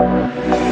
thank you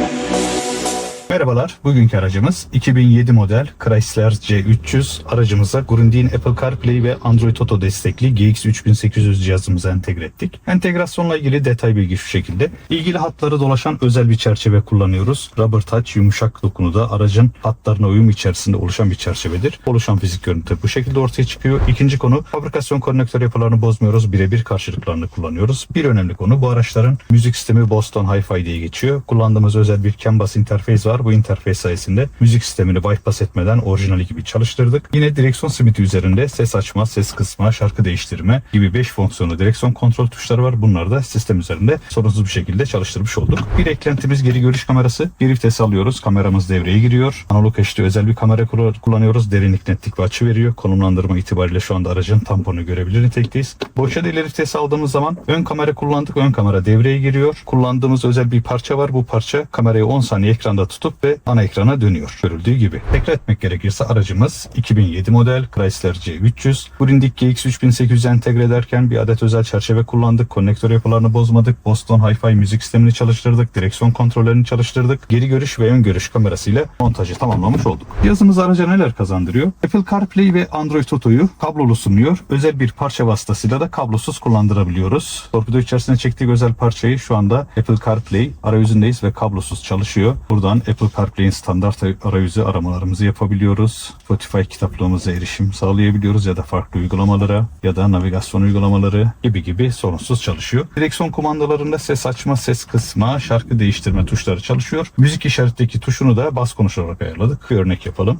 Merhabalar, bugünkü aracımız 2007 model Chrysler C300 aracımıza Grundig'in Apple CarPlay ve Android Auto destekli GX3800 cihazımıza entegre ettik. Entegrasyonla ilgili detay bilgi şu şekilde. İlgili hatları dolaşan özel bir çerçeve kullanıyoruz. Rubber Touch yumuşak dokunuda aracın hatlarına uyum içerisinde oluşan bir çerçevedir. Oluşan fizik görüntü bu şekilde ortaya çıkıyor. İkinci konu fabrikasyon konnektör yapılarını bozmuyoruz. Birebir karşılıklarını kullanıyoruz. Bir önemli konu bu araçların müzik sistemi Boston Hi-Fi diye geçiyor. Kullandığımız özel bir CAN bus interface var. Bu interface sayesinde müzik sistemini bypass etmeden orijinali gibi çalıştırdık. Yine direksiyon simiti üzerinde ses açma, ses kısma, şarkı değiştirme gibi 5 fonksiyonlu direksiyon kontrol tuşları var. Bunları da sistem üzerinde sorunsuz bir şekilde çalıştırmış olduk. Bir eklentimiz geri görüş kamerası. Bir vites alıyoruz. Kameramız devreye giriyor. Analog HD özel bir kamera kullanıyoruz. Derinlik, netlik ve açı veriyor. Konumlandırma itibariyle şu anda aracın tamponunu görebilir nitelikteyiz. Boşa ileri vites aldığımız zaman ön kamera kullandık. Ön kamera devreye giriyor. Kullandığımız özel bir parça var. Bu parça kamerayı 10 saniye ekranda tutup ve ana ekrana dönüyor. Görüldüğü gibi. Tekrar etmek gerekirse aracımız 2007 model Chrysler C300. Grundig GX3800 entegre ederken bir adet özel çerçeve kullandık. Konnektör yapılarını bozmadık. Boston Hi-Fi müzik sistemini çalıştırdık. Direksiyon kontrollerini çalıştırdık. Geri görüş ve ön görüş kamerasıyla montajı tamamlamış olduk. Yazımız araca neler kazandırıyor? Apple CarPlay ve Android Auto'yu kablolu sunuyor. Özel bir parça vasıtasıyla da kablosuz kullandırabiliyoruz. Torpido içerisine çektiği özel parçayı şu anda Apple CarPlay arayüzündeyiz ve kablosuz çalışıyor. Buradan Apple CarPlay'in standart arayüzü aramalarımızı yapabiliyoruz. Spotify kitaplığımıza erişim sağlayabiliyoruz ya da farklı uygulamalara ya da navigasyon uygulamaları gibi gibi sorunsuz çalışıyor. Direksiyon kumandalarında ses açma, ses kısma, şarkı değiştirme tuşları çalışıyor. Müzik işaretteki tuşunu da bas konuşarak ayarladık. Bir örnek yapalım.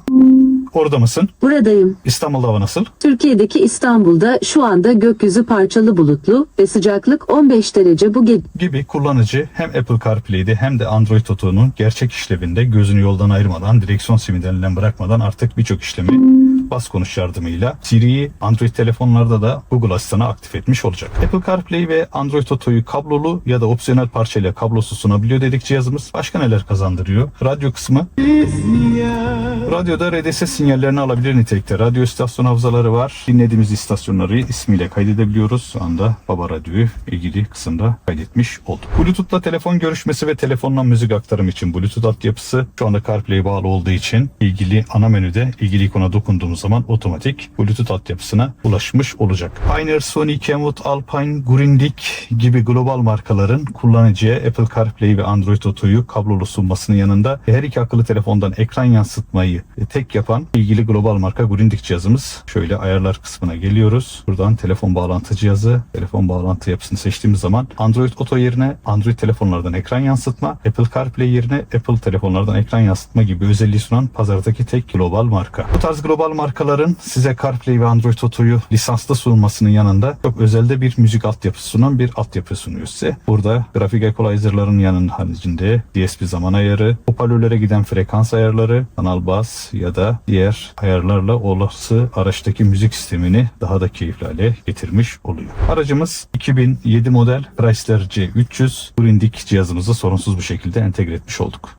Orada mısın? Buradayım. İstanbul'da hava nasıl? Türkiye'deki İstanbul'da şu anda gökyüzü parçalı bulutlu ve sıcaklık 15 derece bu gece. gibi kullanıcı hem Apple CarPlay'de hem de Android Auto'nun gerçek işlevinde gözünü yoldan ayırmadan, direksiyon simideninden bırakmadan artık birçok işlemi bas konuş yardımıyla Siri'yi Android telefonlarda da Google Asistan'a aktif etmiş olacak. Apple CarPlay ve Android Auto'yu kablolu ya da opsiyonel parçayla kablosuz sunabiliyor dedik cihazımız. Başka neler kazandırıyor? Radyo kısmı. Radyoda RDS sinyallerini alabilir nitelikte. Radyo istasyon hafızaları var. Dinlediğimiz istasyonları ismiyle kaydedebiliyoruz. Şu anda Baba Radyo'yu ilgili kısımda kaydetmiş olduk. Bluetooth'la telefon görüşmesi ve telefonla müzik aktarım için Bluetooth altyapısı şu anda CarPlay bağlı olduğu için ilgili ana menüde ilgili ikona dokunduğumuz zaman otomatik Bluetooth altyapısına ulaşmış olacak. Pioneer, Sony, Kenwood, Alpine, Grundig gibi global markaların kullanıcıya Apple CarPlay ve Android Auto'yu kablolu sunmasının yanında her iki akıllı telefondan ekran yansıtmayı tek yapan ilgili global marka Grundig cihazımız. Şöyle ayarlar kısmına geliyoruz. Buradan telefon bağlantı cihazı, telefon bağlantı yapısını seçtiğimiz zaman Android Auto yerine Android telefonlardan ekran yansıtma, Apple CarPlay yerine Apple telefonlardan ekran yansıtma gibi özelliği sunan pazardaki tek global marka. Bu tarz global markaların size CarPlay ve Android Auto'yu lisanslı sunmasının yanında çok özelde bir müzik altyapısı sunan bir altyapı sunuyor size. Burada grafik equalizer'ların yanının haricinde DSP zaman ayarı, hoparlörlere giden frekans ayarları, kanal bas ya da diğer ayarlarla olası araçtaki müzik sistemini daha da keyifli hale getirmiş oluyor. Aracımız 2007 model Chrysler C300 Grundig cihazımızı sorunsuz bir şekilde entegre etmiş olduk.